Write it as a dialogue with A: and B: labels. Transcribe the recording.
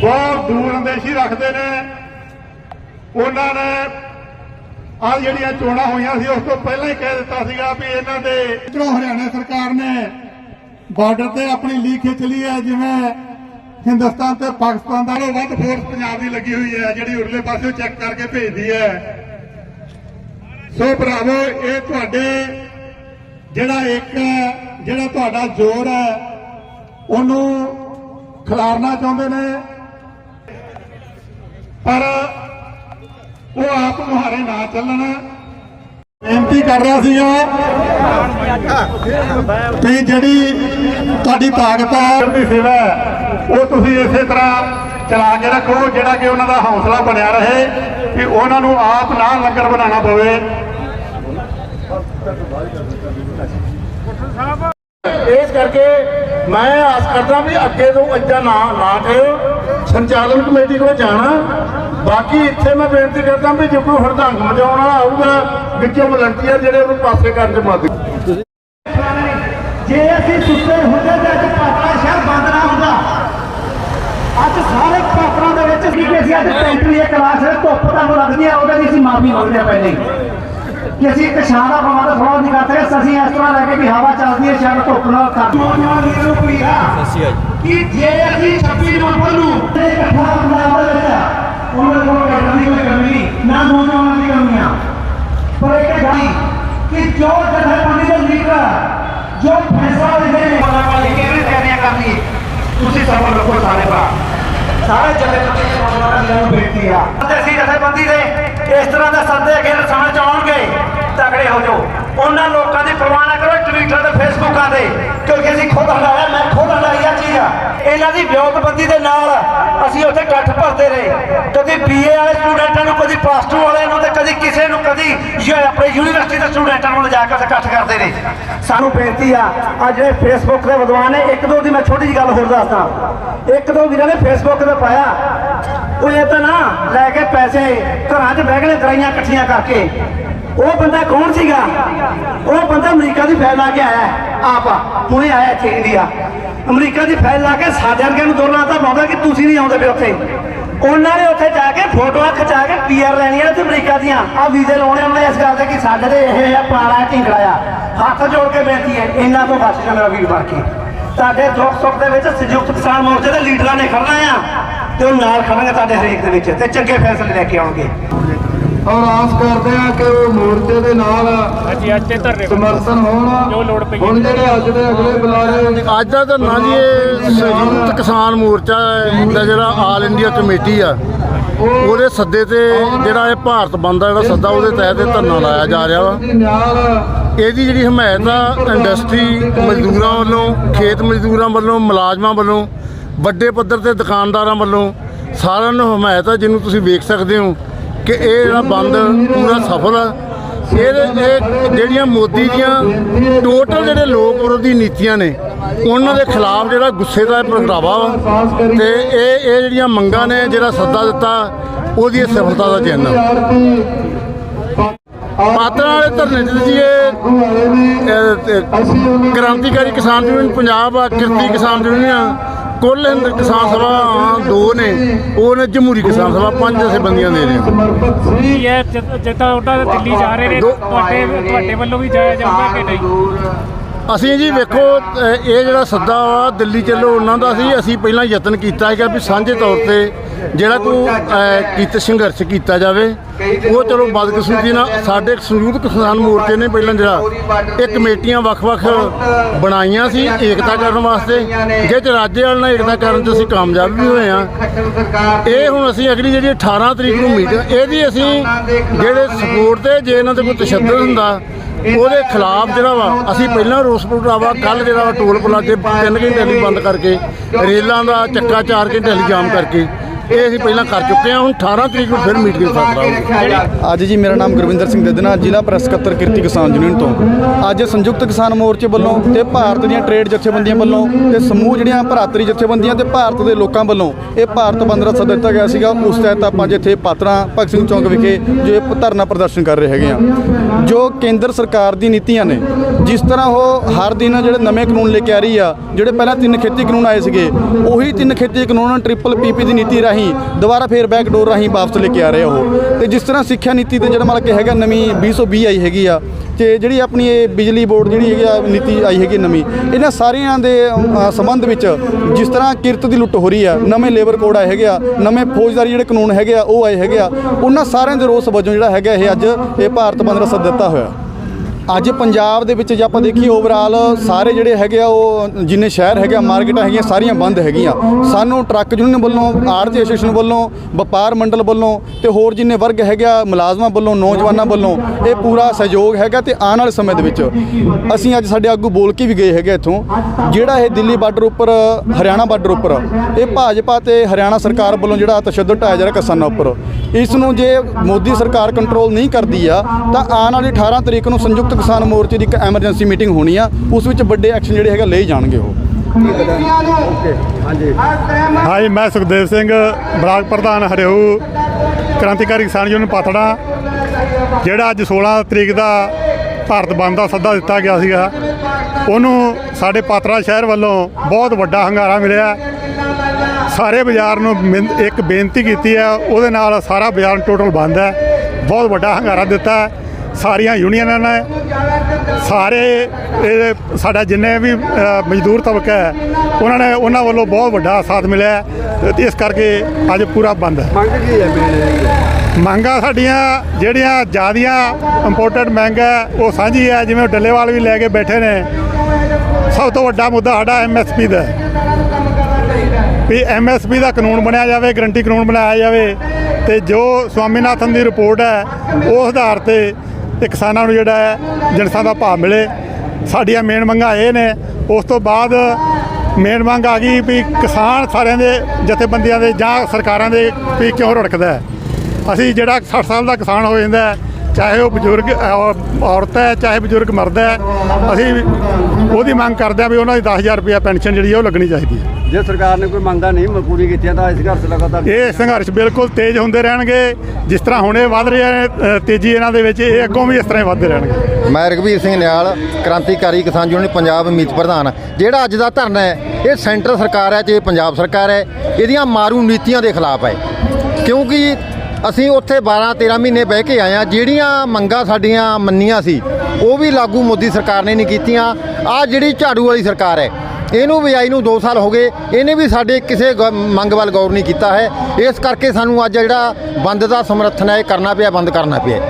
A: ਬਹੁਤ ਦੂਰ ਅੰਦੇਸ਼ੀ ਰੱਖਦੇ ਨੇ। ਉਹਨਾਂ ਨੇ ਆ ਜਿਹੜੀਆਂ ਚੋਣਾਂ ਹੋਈਆਂ ਸੀ, ਉਸ ਤੋਂ ਪਹਿਲਾਂ ਹੀ ਕਹਿ ਦਿੱਤਾ ਸੀਗਾ ਵੀ ਇਹਨਾਂ ਦੇ ਚਲੋ ਹਰਿਆਣਾ ਸਰਕਾਰ ਨੇ ਬਾਰਡਰ ਤੇ ਆਪਣੀ ਲੀਕ ਖਿੱਚ ਲਈ ਹੈ, ਜਿਵੇਂ ਹਿੰਦੁਸਤਾਨ ਤੇ ਪਾਕਿਸਤਾਨ ਦਾ ਨਾਲੋਂ ਵੱਧ ਫੋਰਸ ਪੰਜਾਬ ਦੀ ਲੱਗੀ ਹੋਈ ਹੈ, ਜਿਹੜੀ ਉਰਲੇ ਪਾਸੇ ਚੈੱਕ ਕਰਕੇ ਭੇਜਦੀ ਹੈ। ਸੋ ਭਰਾਵੋ, ਇਹ ਤੁਹਾਡੇ ਜਿਹੜਾ ਇੱਕ ਜਿਹੜਾ ਤੁਹਾਡਾ ਜ਼ੋਰ ਹੈ ਉਹਨੂੰ ਖਿਲਾਰਨਾ ਚਾਹੁੰਦੇ ਨੇ। ਪਰ ਉਹ ਆਪ ਮੁਹਾਰੇ ਨਾ ਚੱਲਣ। ਬੇਨਤੀ ਕਰ ਰਿਹਾ ਸੀਗਾ ਕਿ ਜਿਹੜੀ ਤੁਹਾਡੀ ਤਾਕਤ ਹੈ ਦੀ ਸੇਵਾ ਹੈ, ਉਹ ਤੁਸੀਂ ਇਸੇ ਤਰ੍ਹਾਂ ਚਲਾ ਕੇ ਰੱਖੋ ਜਿਹੜਾ ਕਿ ਉਹਨਾਂ ਦਾ ਹੌਸਲਾ ਬਣਿਆ ਰਹੇ ਕਿ ਉਹਨਾਂ ਨੂੰ ਆਪ ਨਾ ਲੰਗਰ ਬਣਾਉਣਾ ਪਵੇ।
B: ਇਸ ਕਰਕੇ ਮੈਂ ਆਸ ਕਰਦਾ ਵੀ ਅੱਗੇ ਤੋਂ ਏਦਾਂ ਨਾ ਨਾ ਕਰਿਓ ਸੰਚਾਲਨ ਕਮੇਟੀ ਕੋਲ ਜਾਣਾ। ਬਾਕੀ ਇੱਥੇ ਮੈਂ ਬੇਨਤੀ ਕਰਦਾ ਵੀ ਜੇ ਕੋਈ ਹੜਦੰਗ ਮਚਾਉਣ ਵਾਲਾ ਆਊਗਾ, ਵਿੱਚੋਂ ਵਲੰਟੀਅਰ ਜਿਹੜੇ ਉਹਨੂੰ ਪਾਸੇ ਕਰਨ ਚ ਮਦਦ
C: ਜੇ ਅਸੀਂ ਸੁੱਤੇ ਹੁੰਦੇ ਤੇ ਅੱਜ ਪਾਤੜਾ ਸ਼ਹਿਰ ਬੰਦ ਨਾ ਹੁੰਦਾ। ਅੱਜ ਸਾਰੇ ਪਾਤੜਾਂ ਦੇ ਵਿੱਚ ਕੀ ਕਿ ਅਸੀਂ ਅੱਜ ਟੈਂਟਰੀ ਇਹ ਕਲਾਸ ਹੈ, ਧੁੱਪ ਤੁਹਾਨੂੰ ਲੱਗਦੀ ਹੈ, ਉਹਦੇ ਲਈ ਅਸੀਂ ਮਾਫੀ ਮੰਗਦੇ ਹਾਂ ਪਹਿਲੇ। ਹੀ। ਕਿ ਅਸੀਂ ਇੱਕ ਛਾਂ ਦਾ ਪ੍ਰਬੰਧ ਥੋੜਾ ਨਹੀਂ ਕਰਦੇ ਅਸੀਂ ਇਸ ਤਰ੍ਹਾਂ ਲੈ ਕੇ ਵੀ ਹਵਾ ਚੱਲਦੀ ਹੈ ਸ਼ਾਇਦ ਧੁੱਪ ਨਾਲ ਕਰ ਨੌਜਵਾਨ ਲੀਡਰ ਨੂੰ ਕਿਹਾ ਕਿ ਜੇ ਅਸੀਂ 26 ਨਵੰਬਰ ਨੂੰ ਇਹ ਇਕੱਠਾ ਪੰਜਾਬ ਦੇ ਵਿੱਚ ਆ, ਉਹਨਾਂ ਕੋਲ ਦੀ ਕੋਈ ਕਮੀ ਨਹੀਂ ਨਾ ਨੌਜਵਾਨਾਂ ਦੀ ਕਮੀ ਆ। ਪਰ ਇੱਕ ਗੱਲ ਕਿ ਜੋ ਜਥੇਬੰਦੀ ਦੇ ਲੀਡਰ ਜੋ ਫੈਸਲਾ ਲੈਂਦੇ ਨੇ ਉਹਨਾਂ ਵਾਲੀ ਕਿਹੜੀ ਤਿਆਰੀਆਂ ਕਰਨੀ ਤੁਸੀਂ ਸਬਰ ਰੱਖੋ ਸਾਰੇ ਭਰਾ। ਸਾਰੇ ਜਥੇਬੰਦੀ ਦੇ ਨੌਜਵਾਨਾਂ ਨੂੰ ਬੇਨਤੀ ਆ। ਤੇ ਅਸੀਂ ਜਥੇਬੰਦੀ ਦੇ ਇਸ ਤਰ੍ਹਾਂ ਦੇ ਸੱਦੇ ਅੱਗੇ ਰਸਾਂ ਚ ਆਉਣਗੇ ਹੋ ਜਾਓ। ਉਹਨਾਂ ਲੋਕਾਂ ਦੀ ਪਰਵਾਹ ਨਾ ਕਰੋ ਟਵਿੱਟਰ ਤੇ ਫੇਸਬੁੱਕਾਂ ਤੇ, ਕਿਉਂਕਿ ਅਸੀਂ ਖੁਦ ਹਟਾਇਆ ਮੈਂ ਖੁਦ ਹਟਾਈ ਆ ਚੀਜ਼। ਆ ਇਹਨਾਂ ਦੀ ਵਿਉਂਤਬੰਦੀ ਦੇ ਨਾਲ ਅਸੀਂ ਉੱਥੇ ਇਕੱਠ ਭਰਦੇ ਰਹੇ। ਕਦੀ ਬੀਏ ਵਾਲੇ ਸਟੂਡੈਂਟਾਂ ਨੂੰ, ਕਦੀ ਪਲੱਸ 2 ਵਾਲਿਆਂ ਨੂੰ ਤੇ ਕਦੀ ਕਿਸੇ ਨੂੰ, ਕਦੀ ਆਪਣੇ ਯੂਨੀਵਰਸਿਟੀ ਦੇ ਸਟੂਡੈਂਟਾਂ ਨੂੰ ਲਿਜਾ ਕੇ ਇਕੱਠ ਕਰਦੇ ਰਹੇ। ਸਾਨੂੰ ਬੇਨਤੀ ਆ ਆ ਜਿਹੜੇ ਫੇਸਬੁੱਕ ਦੇ ਵਿਦਵਾਨ ਨੇ, ਇੱਕ ਦੋ ਦੀ ਮੈਂ ਛੋਟੀ ਜਿਹੀ ਗੱਲ ਹੋਰ ਦੱਸਦਾ। ਇੱਕ ਦੋ ਵੀਰਾਂ ਨੇ ਫੇਸਬੁੱਕ ਤੇ ਪਾਇਆ। ਉਹ ਇਹ ਤਾਂ ਨਾ ਲੈ ਕੇ ਪੈਸੇ ਘਰਾਂ 'ਚ ਬਹਿ ਕੇ ਦਰਾਈਆਂ ਇਕੱਠੀਆਂ ਕਰਕੇ ਉਹ ਬੰਦਾ ਕੌਣ ਸੀਗਾ? ਉਹ ਬੰਦਾ ਅਮਰੀਕਾ ਦੀ ਫੈਲ ਲਾ ਕੇ ਆਇਆ ਹੈ, ਹੁਣੇ ਆਇਆ ਇੱਥੇ ਇੰਡੀਆ। ਅਮਰੀਕਾ ਦੀ ਫੈਲ ਲਾ ਕੇ ਸਾਡੇ ਵਰਗਿਆਂ ਨੂੰ ਦੋਨਾਂ ਤਾਂ ਲਾਉਂਦਾ ਕਿ ਤੁਸੀਂ ਨਹੀਂ ਆਉਂਦੇ ਪਏ ਉੱਥੇ। ਉਹਨਾਂ ਨੇ ਉੱਥੇ ਜਾ ਕੇ ਫੋਟੋਆਂ ਖਿਚਾ ਕੇ ਪੀਆਰ ਲੈਣੀਆਂ ਤੇ ਅਮਰੀਕਾ ਦੀਆਂ। ਆ ਵੀਜ਼ੇ ਲਾਉਣੇ ਉਹਨਾਂ ਇਸ ਗੱਲ ਦੇ ਕਿ ਸਾਡੇ ਦੇ ਇਹ ਆ ਪੁਰਾਣਾ ਢਿੰਗੜਾ ਆ। ਹੱਥ ਜੋੜ ਕੇ ਬੇਨਤੀ ਹੈ ਇਹਨਾਂ ਤੋਂ ਬਚ ਜਾ ਮੇਰਾ ਵੀਰ ਬਣ ਕੇ ਤੁਹਾਡੇ ਦੁੱਖ ਸੁੱਖ ਦੇ ਵਿੱਚ ਸੰਯੁਕਤ ਕਿਸਾਨ ਮੋਰਚੇ ਦੇ ਲੀਡਰਾਂ ਨੇ ਖੜਨਾ ਆ ਤੇ ਉਹ ਨਾਲ ਖੜਨਗੇ ਤੁਹਾਡੇ ਹਰੇਕ ਦੇ ਵਿੱਚ ਤੇ ਚੰਗੇ ਫੈਸਲੇ ਲੈ ਕੇ ਆਉਣਗੇ।
A: ਔਰ ਆਸ ਕਰਦੇ ਆ ਕਿ ਉਹ ਮੋਰਚੇ ਦੇ ਨਾਲ
D: ਅੱਜ ਅੱਜ ਤੇ ਧਰਨੇ
A: ਸਮਰਥਨ ਹੋਣ।
D: ਜੋ ਲੋੜ ਪਈ।
A: ਹੁਣ ਜਿਹੜੇ ਅੱਜ ਦੇ ਅਗਲੇ ਬੁਲਾਰੇ
B: ਅੱਜ ਦਾ ਧਰਨਾ ਜੀ ਇਹ ਸੰਯੁਕਤ ਕਿਸਾਨ ਮੋਰਚਾ ਦਾ ਜਿਹੜਾ ਆਲ ਇੰਡੀਆ ਕਮੇਟੀ ਆ ਉਹਦੇ ਸੱਦੇ ਤੇ ਜਿਹੜਾ ਇਹ ਭਾਰਤ ਬੰਦ ਦਾ ਜਿਹੜਾ ਸੱਦਾ ਉਹਦੇ ਤਹਿਤ ਇਹ ਧਰਨਾ ਲਾਇਆ ਜਾ ਰਿਹਾ ਵਾ। ਇਹਦੀ ਜਿਹੜੀ ਹਮਾਇਤ ਆ ਇੰਡਸਟਰੀ ਮਜ਼ਦੂਰਾਂ ਵੱਲੋਂ ਖੇਤ ਮਜ਼ਦੂਰਾਂ ਵੱਲੋਂ ਮੁਲਾਜ਼ਮਾਂ ਵੱਲੋਂ ਵੱਡੇ ਪੱਧਰ ਤੇ ਦੁਕਾਨਦਾਰਾਂ ਵੱਲੋਂ ਸਾਰਿਆਂ ਨੂੰ ਹਮਾਇਤ ਆ ਜਿਹਨੂੰ ਤੁਸੀਂ ਵੇਖ ਸਕਦੇ ਹੋ। ਕਿ ਇਹ ਜਿਹੜਾ ਬੰਦ ਪੂਰਾ ਸਫਲ ਆ। ਇਹਦੇ ਇਹ ਜਿਹੜੀਆਂ ਮੋਦੀ ਦੀਆਂ ਟੋਟਲ ਜਿਹੜੇ ਲੋਕ ਵਿਰੋਧੀ ਨੀਤੀਆਂ ਨੇ, ਉਹਨਾਂ ਦੇ ਖਿਲਾਫ ਜਿਹੜਾ ਗੁੱਸੇ ਦਾ ਪ੍ਰਗਟਾਵਾ ਵਾ। ਤੇ ਇਹ ਇਹ ਜਿਹੜੀਆਂ ਮੰਗਾਂ ਨੇ, ਜਿਹੜਾ ਸੱਦਾ ਦਿੱਤਾ, ਉਹਦੀ ਇਹ ਸਫਲਤਾ ਦਾ ਚਿੰਨ੍ਹ ਆ। ਪਾਤਰਾਂ ਵਾਲੇ ਧਰਨੇ 'ਚ ਜੀ ਇਹ ਕ੍ਰਾਂਤੀਕਾਰੀ ਕਿਸਾਨ ਯੂਨੀਅਨ ਪੰਜਾਬ ਆ, ਕਿਰਤੀ ਕਿਸਾਨ ਯੂਨੀਅਨ ਆ। ਕੁੱਲ ਹਿੰਦ ਕਿਸਾਨ ਸਭਾ ਦੋ ਨੇ ਉਹ ਨੇ ਜਮਹੂਰੀ ਕਿਸਾਨ ਸਭਾ ਪੰਜ ਜਥੇਬੰਦੀਆਂ ਦੇ ਨੇ।
D: ਜਿੱਦਾਂ ਦਿੱਲੀ ਜਾ ਰਹੇ ਨੇ ਤੁਹਾਡੇ ਤੁਹਾਡੇ ਵੱਲੋਂ ਵੀ ਜਾਇਆ ਜਾਊਗਾ ਕਿ ਨਹੀਂ?
B: ਅਸੀਂ ਜੀ ਵੇਖੋ ਇਹ ਜਿਹੜਾ ਸੱਦਾ ਵਾ ਦਿੱਲੀ ਚੱਲੋ ਉਹਨਾਂ ਦਾ ਸੀ। ਅਸੀਂ ਪਹਿਲਾਂ ਯਤਨ ਕੀਤਾ ਹੈਗਾ ਵੀ ਸਾਂਝੇ ਤੌਰ ਤੇ ਜਿਹੜਾ ਤੂੰ ਅ, ਕੀਤਾ ਸੰਘਰਸ਼ ਕੀਤਾ ਜਾਵੇ ਉਹ ਚਲੋ ਬਦਕਿਸਮਤੀ ਨਾਲ ਸਾਡੇ ਸੰਯੁਕਤ ਕਿਸਾਨ ਮੋਰਚੇ ਨੇ ਪਹਿਲਾਂ ਜਿਹੜਾ ਇਹ ਕਮੇਟੀਆਂ ਵੱਖ-ਵੱਖ ਬਣਾਈਆਂ ਸੀ ਏਕਤਾ ਕਰਨ ਵਾਸਤੇ ਜਿਹ ਚ ਰਾਜੇ ਵਾਲ ਨਾਲ ਏਕਤਾ ਕਰਨ ਚ ਅਸੀਂ ਕਾਮਯਾਬ ਵੀ ਹੋਏ ਆ ਇਹ ਹੁਣ ਅਸੀਂ ਅਗਲੀ ਜਿਹੜੀ 18 ਤਰੀਕ ਨੂੰ ਮੀਟਿੰਗ ਇਹਦੀ ਅਸੀਂ ਜਿਹੜੇ ਸਪੋਰਟ ਤੇ ਜੇ ਇਹਨਾਂ ਤੇ ਕੋਈ ਤਸ਼ੱਦਦ ਹੁੰਦਾ ਉਹਦੇ ਖਿਲਾਫ ਜਿਹੜਾ ਵਾ ਅਸੀਂ ਪਹਿਲਾਂ ਰੋਸ ਪ੍ਰਗਟਾਵਾ ਕੱਲ ਜਿਹੜਾ ਵਾ ਟੋਲ ਪਲਾਜ਼ੇ 3 ਘੰਟੇ ਲਈ ਬੰਦ ਕਰਕੇ ਰੇਲਾਂ ਦਾ ਚੱਕਾ 4 ਘੰਟੇ ਲਈ ਜਾਮ ਕਰਕੇ ਇਹ ਅਸੀਂ ਪਹਿਲਾਂ ਕਰ ਚੁੱਕੇ ਹਾਂ, ਹੁਣ 18 ਤਰੀਕ ਨੂੰ ਫਿਰ ਮੀਟਿੰਗ ਫਸਦਾ ਹੋਊਗੀ
E: ਅੱਜ ਜੀ ਮੇਰਾ ਨਾਮ ਗੁਰਵਿੰਦਰ ਸਿੰਘ ਦੇਦਨਾ ਜ਼ਿਲ੍ਹਾ ਪ੍ਰੈਸ ਸਕੱਤਰ ਕਿਰਤੀ ਕਿਸਾਨ ਯੂਨੀਅਨ ਤੋਂ। ਅੱਜ ਸੰਯੁਕਤ ਕਿਸਾਨ ਮੋਰਚੇ ਵੱਲੋਂ ਤੇ ਭਾਰਤ ਦੀਆਂ ਟ੍ਰੇਡ ਜਥੇਬੰਦੀਆਂ ਵੱਲੋਂ ਤੇ ਸਮੂਹ ਜਿਹੜੀਆਂ ਭਰਾਤਰੀ ਜਥੇਬੰਦੀਆਂ ਤੇ ਭਾਰਤ ਦੇ ਲੋਕਾਂ ਵੱਲੋਂ ਇਹ ਭਾਰਤ ਬੰਦ ਦਾ ਸੱਦਾ ਦਿੱਤਾ ਗਿਆ ਸੀਗਾ। ਉਸ ਤਹਿਤ ਆਪਾਂ ਜਿੱਥੇ ਇੱਥੇ ਪਾਤਰਾਂ, ਭਗਤ ਸਿੰਘ ਚੌਂਕ ਵਿਖੇ ਜੋ ਇਹ ਧਰਨਾ ਪ੍ਰਦਰਸ਼ਨ ਕਰ ਰਹੇ ਹੈਗੇ ਆ। ਜੋ ਕੇਂਦਰ ਸਰਕਾਰ ਦੀ ਨੀਤੀਆਂ ਨੇ ਜਿਸ ਤਰ੍ਹਾਂ ਉਹ ਹਰ ਦਿਨ ਜਿਹੜੇ ਨਵੇਂ ਕਾਨੂੰਨ ਲੈ ਕੇ ਆ ਰਹੀ ਆ, ਜਿਹੜੇ ਪਹਿਲਾਂ ਤਿੰਨ ਖੇਤੀ ਕਾਨੂੰਨ ਆਏ ਸੀਗੇ, ਉਹੀ ਤਿੰਨ ਖੇਤੀ ਕਾਨੂੰਨ ਟ੍ਰਿਪਲ ਪੀਪੀ ਦੀ ਨੀਤੀ ਰਾਹੀਂ ਦੁਬਾਰਾ ਫੇਰ ਬੈਕਡੋਰ ਰਾਹੀਂ ਵਾਪਸ ਲੈ ਕੇ ਆ ਰਹੇ ਆ ਉਹ। ਤੇ ਜਿਸ ਤਰ੍ਹਾਂ ਸਿੱਖਿਆ ਨੀਤੀ ਤੇ ਜਿਹੜਾ ਮਤਲਬ ਕਿ ਹੈਗਾ ਨਵੀਂ 2020 ਆਈ ਹੈਗੀ ਆ, ਤੇ ਜਿਹੜੀ ਆਪਣੀ ਇਹ ਬਿਜਲੀ ਬੋਰਡ ਜਿਹੜੀ ਹੈਗੀ ਆ ਨੀਤੀ ਆਈ ਹੈਗੀ ਨਵੀਂ, ਇਹਨਾਂ ਸਾਰਿਆਂ ਦੇ ਸੰਬੰਧ ਵਿੱਚ ਜਿਸ ਤਰ੍ਹਾਂ ਕਿਰਤ ਦੀ ਲੁੱਟ ਹੋ ਰਹੀ ਆ, ਨਵੇਂ ਲੇਬਰ ਕੋਡ ਆਏ ਹੈਗੇ ਆ, ਨਵੇਂ ਫੌਜਦਾਰੀ ਜਿਹੜੇ ਕਾਨੂੰਨ ਹੈਗੇ ਆ, ਉਹ ਆਏ ਹੈਗੇ ਆ, ਉਹਨਾਂ ਸਾਰਿਆਂ ਦੇ ਰੋਸ ਵਜੋਂ ਜਿਹੜਾ ਹੈਗਾ ਇਹ ਅੱਜ ਇਹ ਭਾਰਤ ਬੰਦ ਦਾ ਸੱਦ ਦਿੱਤਾ ਹੋਇਆ। ਅੱਜ ਪੰਜਾਬ ਦੇ ਵਿੱਚ ਜੇ ਆਪਾਂ ਦੇਖੀਏ ਓਵਰਆਲ ਸਾਰੇ ਜਿਹੜੇ ਹੈਗੇ ਆ, ਉਹ ਜਿੰਨੇ ਸ਼ਹਿਰ ਹੈਗੇ ਆ ਮਾਰਕੀਟਾਂ ਹੈਗੀਆਂ, ਸਾਰੀਆਂ ਬੰਦ ਹੈਗੀਆਂ। ਸਾਨੂੰ ਟਰੱਕ ਯੂਨੀਅਨ ਵੱਲੋਂ ਆੜਤੀ ਐਸੋਸੀਏਸ਼ਨ ਵੱਲੋਂ, ਵਪਾਰ ਮੰਡਲ ਵੱਲੋਂ ਤੇ ਹੋਰ ਜਿੰਨੇ ਵਰਗ ਹੈਗੇ ਆ, ਮੁਲਾਜ਼ਮਾਂ ਵੱਲੋਂ, ਨੌਜਵਾਨਾਂ ਵੱਲੋਂ ਇਹ ਪੂਰਾ ਸਹਿਯੋਗ ਹੈਗਾ ਤੇ ਆਉਣ ਵਾਲੇ ਸਮੇਂ ਦੇ ਵਿੱਚ ਅਸੀਂ ਅੱਜ ਸਾਡੇ ਆਗੂ ਬੋਲ ਕੇ ਵੀ ਗਏ ਹੈਗੇ ਇੱਥੋਂ। ਜਿਹੜਾ ਇਹ ਦਿੱਲੀ ਬਾਰਡਰ ਉੱਪਰ, ਹਰਿਆਣਾ ਬਾਰਡਰ ਉੱਪਰ, ਇਹ ਭਾਜਪਾ ਤੇ ਹਰਿਆਣਾ ਸਰਕਾਰ ਵੱਲੋਂ ਜਿਹੜਾ ਤਸ਼ੱਦਦ ਢਾਇਆ ਜਾ ਰਿਹਾ ਕਿਸਾਨਾਂ ਉੱਪਰ। ਇਸ ਨੂੰ ਜੇ ਮੋਦੀ ਸਰਕਾਰ ਕੰਟਰੋਲ ਨਹੀਂ ਕਰਦੀ ਆ, ਤਾਂ ਆਉਣ ਵਾਲੀ 18 ਤਰੀਕ ਨੂੰ ਸੰਯੁਕਤ ਕਿਸਾਨ ਮੋਰਚੇ ਦੀ ਇੱਕ ਐਮਰਜੈਂਸੀ ਮੀਟਿੰਗ ਹੋਣੀ ਆ ਉਸ ਵਿੱਚ ਵੱਡੇ ਐਕਸ਼ਨ ਜਿਹੜੇ ਹੈਗਾ ਲਏ ਜਾਣਗੇ ਉਹ।
A: ਹਾਂਜੀ। ਮੈਂ ਸੁਖਦੇਵ ਸਿੰਘ ਬਲਾਕ ਪ੍ਰਧਾਨ ਹਰਿਓ ਕ੍ਰਾਂਤੀਕਾਰੀ ਕਿਸਾਨ ਯੂਨੀਅਨ ਪਾਤੜਾ। ਜਿਹੜਾ ਅੱਜ 16 ਤਰੀਕ ਦਾ ਭਾਰਤ ਬੰਦ ਦਾ ਸੱਦਾ ਦਿੱਤਾ ਗਿਆ ਸੀਗਾ ਉਹਨੂੰ ਸਾਡੇ ਪਾਤੜਾ ਸ਼ਹਿਰ ਵੱਲੋਂ ਬਹੁਤ ਵੱਡਾ ਹੰਗਾਰਾ ਮਿਲਿਆ। ਸਾਰੇ ਬਾਜ਼ਾਰ ਨੂੰ ਇੱਕ ਬੇਨਤੀ ਕੀਤੀ ਹੈ ਉਹਦੇ ਨਾਲ ਸਾਰਾ ਬਾਜ਼ਾਰ ਟੋਟਲ ਬੰਦ ਹੈ। ਬਹੁਤ ਵੱਡਾ ਹੰਗਾਰਾ ਦਿੱਤਾ ਹੈ। ਸਾਰੀਆਂ ਯੂਨੀਅਨਾਂ ਨੇ ਸਾਰੇ ਸਾਡਾ ਜਿੰਨੇ ਵੀ ਮਜ਼ਦੂਰ ਤਬਕਾ ਹੈ ਉਹਨਾਂ ਨੇ ਉਹਨਾਂ ਵੱਲੋਂ ਬਹੁਤ ਵੱਡਾ ਸਾਥ ਮਿਲਿਆ ਤੇ ਇਸ ਕਰਕੇ ਅੱਜ ਪੂਰਾ ਬੰਦ ਹੈ। ਮੰਗ ਕੀ ਹੈ ਮੰਗਾਂ ਸਾਡੀਆਂ ਜਿਹੜੀਆਂ ਜਿਆਦੀਆਂ ਇੰਪੋਰਟੈਂਟ ਮੰਗ ਹੈ ਉਹ ਸਾਂਝੀ ਹੈ ਜਿਵੇਂ ਡੱਲੇਵਾਲ ਵੀ ਲੈ ਕੇ ਬੈਠੇ ਨੇ। ਸਭ ਤੋਂ ਵੱਡਾ ਮੁੱਦਾ ਸਾਡਾ ਐਮਐਸਪੀ ਦਾ ਵੀ ਐਮਐਸਪੀ ਦਾ ਕਾਨੂੰਨ ਬਣਾਇਆ ਜਾਵੇ ਗਰੰਟੀ ਕਾਨੂੰਨ ਬਣਾਇਆ ਜਾਵੇ ਤੇ ਜੋ ਸਵਾਮੀਨਾਥਨ ਦੀ ਰਿਪੋਰਟ ਹੈ ਉਸ ਆਧਾਰ ਤੇ ਇਹ ਕਿਸਾਨਾਂ ਨੂੰ ਜਿਹੜਾ ਹੈ ਜਿਣਸਾਂ ਦਾ ਭਾਅ ਮਿਲੇ। ਸਾਡੀਆਂ ਮੇਨ ਮੰਗਾਂ ਇਹ ਨੇ। ਉਸ ਤੋਂ ਬਾਅਦ ਮੇਨ ਮੰਗ ਆ ਗਈ ਵੀ ਕਿਸਾਨ ਸਾਰਿਆਂ ਦੇ ਜਥੇਬੰਦੀਆਂ ਦੇ ਜਾਂ ਸਰਕਾਰਾਂ ਦੇ ਵੀ ਕਿਉਂ ਰੜਕਦਾ ਅਸੀਂ ਜਿਹੜਾ 60 ਸਾਲ ਦਾ ਕਿਸਾਨ ਹੋ ਜਾਂਦਾ ਹੈ ਚਾਹੇ ਉਹ ਬਜ਼ੁਰਗ ਔਰਤ ਹੈ ਚਾਹੇ ਬਜ਼ੁਰਗ ਮਰਦ ਹੈ ਅਸੀਂ ਉਹਦੀ ਮੰਗ ਕਰਦੇ ਹਾਂ ਵੀ ਉਹਨਾਂ ਦੀ 10000 ਰੁਪਏ ਪੈਨਸ਼ਨ ਜਿਹੜੀ ਹੈ ਉਹ ਲੱਗਣੀ ਚਾਹੀਦੀ ਹੈ।
F: ਜੇ ਸਰਕਾਰ ਨੇ ਕੋਈ ਮੰਗਾਂ ਨਹੀਂ ਪੂਰੀ ਕੀਤੀਆਂ ਤਾਂ ਇਸ ਘਰ ਸੇ ਲਗਾਤਾਰ
A: ਇਹ ਸੰਘਰਸ਼ ਬਿਲਕੁਲ ਤੇਜ਼ ਹੁੰਦੇ ਰਹਿਣਗੇ ਜਿਸ ਤਰ੍ਹਾਂ ਹੁਣੇ ਵੱਧ ਰਿਹਾ ਹੈ ਅ, ਤੇਜ਼ੀ ਇਹਨਾਂ ਦੇ ਵਿੱਚ ਇਹ ਅੱਗੋਂ ਵੀ ਇਸ ਤਰ੍ਹਾਂ ਹੀ ਵੱਧਦੇ ਰਹਿਣਗੇ।
G: ਮੈਂ ਰਘਵੀਰ ਸਿੰਘ ਨਿਆਲ ਕ੍ਰਾਂਤੀਕਾਰੀ ਕਿਸਾਨ ਯੂਨੀਅਨ ਪੰਜਾਬ ਮੀਤ ਪ੍ਰਧਾਨ। ਜਿਹੜਾ ਅੱਜ ਦਾ ਧਰਨਾ ਹੈ ਇਹ ਸੈਂਟਰ ਸਰਕਾਰ ਹੈ ਚਾਹੇ ਪੰਜਾਬ ਸਰਕਾਰ ਹੈ ਇਹਦੀਆਂ ਮਾਰੂ ਨੀਤੀਆਂ ਦੇ ਖਿਲਾਫ ਹੈ। ਕਿਉਂਕਿ ਅਸੀਂ ਉੱਥੇ 12 13 ਮਹੀਨੇ ਬਹਿ ਕੇ ਆਏ ਆ ਜਿਹੜੀਆਂ ਮੰਗਾਂ ਸਾਡੀਆਂ ਮੰਨੀਆਂ ਸੀ, ਉਹ ਵੀ ਲਾਗੂ ਮੋਦੀ ਸਰਕਾਰ ਨੇ ਨਹੀਂ ਕੀਤੀਆਂ। ਆ ਜਿਹੜੀ ਝਾੜੂ ਵਾਲੀ ਸਰਕਾਰ ਹੈ, ਇਹਨੂੰ ਵੀ ਆਈ ਨੂੰ 2 ਸਾਲ ਹੋ ਗਏ। ਇਹਨੇ ਵੀ ਸਾਡੇ ਕਿਸੇ ਗ- ਮੰਗ ਵੱਲ ਗੌਰ ਨਹੀਂ ਕੀਤਾ ਹੈ। ਇਸ ਕਰਕੇ ਸਾਨੂੰ ਅੱਜ ਜਿਹੜਾ ਬੰਦ ਦਾ ਸਮਰਥਨ ਹੈ, ਇਹ ਕਰਨਾ ਪਿਆ, ਬੰਦ ਕਰਨਾ ਪਿਆ